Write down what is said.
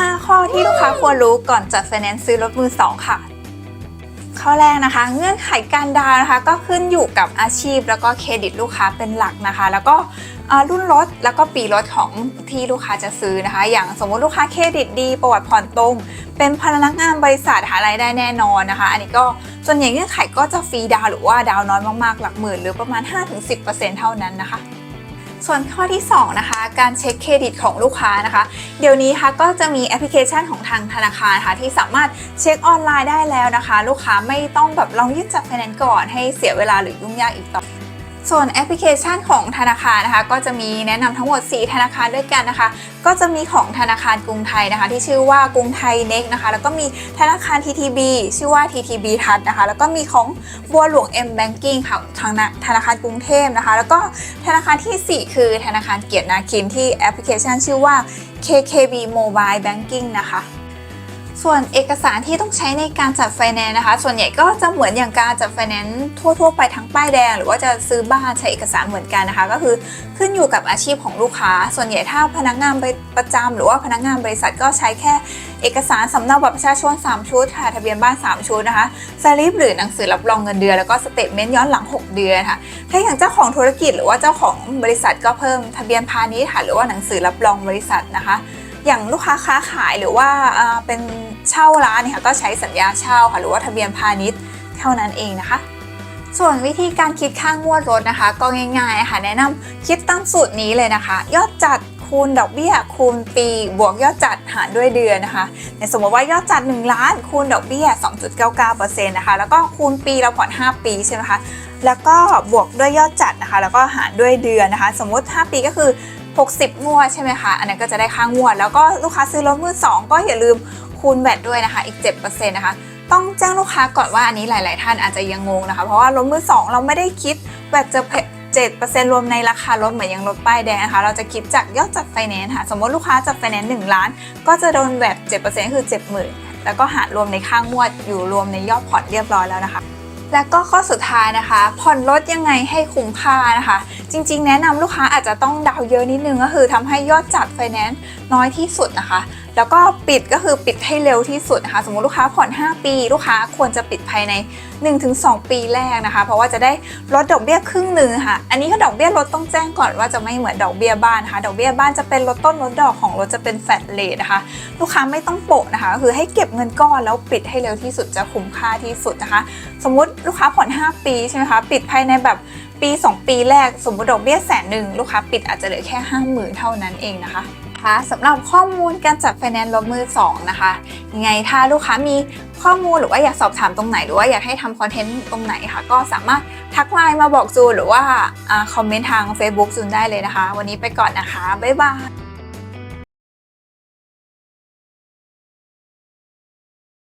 5 ข้อที่ลูกค้าควรรู้ก่อนจัดไฟแนนซ์ซื้อรถมือ 2 ค่ะ ข้อแรกนะคะ เงื่อนไขการดาวนะคะ ก็ขึ้นอยู่กับอาชีพแล้วก็เครดิตลูกค้าเป็นหลักนะคะ แล้วก็รุ่นรถแล้วก็ปีรถของที่ลูกค้าจะซื้อนะคะ อย่างสมมุติลูกค้าเครดิตดี ประวัติผ่อนตรง เป็นพนักงานบริษัทหารายได้แน่นอนนะคะ อันนี้ก็ส่วนใหญ่เงื่อนไขก็จะฟรีดาวหรือว่าดาวน์น้อยมากๆหลักหมื่น หรือประมาณ 5-10%เท่านั้นนะคะ ส่วนข้อที่ 2 นะคะ การเช็คเครดิตของลูกค้านะคะ เดี๋ยวนี้ค่ะก็จะมีแอปพลิเคชันของทางธนาคารค่ะที่สามารถเช็คออนไลน์ได้แล้วนะคะ ลูกค้าไม่ต้องแบบลองยื่นจัดไฟแนนซ์ก่อนให้เสียเวลาหรือยุ่งยากอีกต่อ ส่วนแอปพลิเคชันของธนาคารนะคะ ก็จะมีแนะนำทั้งหมด 4 ธนาคารด้วยกันนะคะ ก็จะมีของธนาคารกรุงไทยนะคะ ที่ชื่อว่ากรุงไทยเน็กนะคะ แล้วก็มีธนาคาร TTB ชื่อว่า TTB ทัศนะคะ แล้วก็มีของบัวหลวง M Banking ค่ะทางธนาคารกรุงเทพนะคะ แล้วก็ธนาคารทีสี่4 คือธนาคารเกียรตินาคินที่แอปพลิเคชัน ชื่อว่า KKB Mobile Banking นะคะ ส่วนเอกสารที่ต้องใช้ในการจัดไฟแนนซ์นะคะ ส่วนใหญ่ก็จะเหมือนอย่างการจัดไฟแนนซ์ทั่ว ๆ ไปทั้งป้ายแดง หรือว่าจะซื้อบ้านใช้เอกสารเหมือนกันนะคะ ก็คือขึ้นอยู่กับอาชีพของลูกค้า ส่วนใหญ่ถ้าพนักงานประจำหรือว่าพนักงานบริษัทก็ใช้แค่เอกสารสำเนาบัตรประชาชน 3 ชุดค่ะทะเบียนบ้าน 3 ชุดนะคะสลิปหรือหนังสือรับรองเงินเดือนแล้วก็สเตทเมนต์ย้อนหลัง 6 เดือนค่ะถ้าอย่างเจ้าของธุรกิจหรือว่าเจ้าของบริษัทก็เพิ่มทะเบียนพาณิชย์ค่ะหรือว่าหนังสือรับรองบริษัทนะคะ อย่างลูกค้าค้าขายหรือว่าเป็น เช่าร้านเนี่ยค่ะก็ใช้สัญญาเช่าค่ะหรือว่าทะเบียนพาณิชย์เท่านั้นเองนะคะ ส่วนวิธีการคิดค่างวดรถนะคะ ก็ง่ายๆค่ะแนะนำคิดตามสูตรนี้เลยนะคะ ยอดจัดคูณดอกเบี้ยคูณปี บวกยอดจัดหารด้วยเดือนนะคะในสมมติว่ายอดจัด 1 ล้าน คูณดอกเบี้ย 2.99%นะคะแล้วก็คูณปีเราผ่อน 5 ปีใช่ไหมคะแล้วก็บวกด้วยยอดจัดนะคะ แล้วก็หารด้วยเดือนนะคะ สมมติ 5 ปีก็คือ 60 งวดใช่ไหมคะ อันนั้นก็จะได้ค่างวด แล้วก็ลูกค้าซื้อรถมือ 2 ก็อย่าลืมคูณแบตด้วยนะคะ อีก 7%นะคะ ต้องแจ้งลูกค้าก่อนว่าอันนี้หลาย ๆ ท่านอาจจะยังงงนะคะ เพราะว่ารถมือ 2 เราไม่ได้คิดแบตจะ7%รวมในราคารถเหมือนย่างรถป้ายแดงนะคะ เราจะคิดจากยอดจัดไฟแนนซ์ค่ะ สมมติลูกค้าจัดไฟแนนซ์1ล้าน ก็จะโดนแบต7%คือ70,000แล้วก็หารรวมในค่างวดอยู่รวมในยอดผ่อนเรียบร้อยแล้วนะคะ แล้วก็ข้อสุดท้ายนะคะ ผ่อนรถยังไงให้คุ้มค่านะคะ จริง ๆ แนะนำลูกค้าอาจจะต้องดาวเยอะนิดนึงก็คือทำให้ยอดจัดไฟแนนซ์น้อยที่สุดนะคะ แล้วก็ปิดก็คือปิดให้เร็วที่สุดนะคะ สมมติลูกค้าผ่อน 5 ปี ลูกค้าควรจะปิดภายใน 1-2 ปีแรกนะคะ เพราะว่าจะได้ลดดอกเบี้ยครึ่งหนึ่งค่ะ อันนี้ก็ดอกเบี้ยลดต้องแจ้งก่อนว่าจะไม่เหมือนดอกเบี้ยบ้านนะคะ ดอกเบี้ยบ้านจะเป็นลดต้นลดดอกของรถจะเป็นแฟลตเลทนะคะ ลูกค้าไม่ต้องโปะนะคะ ก็คือให้เก็บเงินก้อนแล้วปิดให้เร็วที่สุดจะคุ้มค่าที่สุดนะคะ สมมุติลูกค้าผ่อน 5 ปีใช่ไหมคะ ปิดภายในแบบ ปี 2 ปีแรกสมมติดอกเบี้ยแสนหนึ่งลูกค้าปิดอาจจะเหลือแค่ 50,000 เท่านั้นเองนะคะค่ะสำหรับข้อมูลการจัดไฟแนนซ์รถมือ 2 นะคะ ยังไงถ้าลูกค้ามีข้อมูลหรือว่าอยากสอบถามตรงไหน หรือว่าอยากให้ทำคอนเทนต์ตรงไหนค่ะ ก็สามารถทักไลน์มาบอกจูนหรือว่าอาคอมเมนต์ทาง Facebook จูนได้เลยนะคะ วันนี้ไปก่อนนะคะ บ๊ายบาย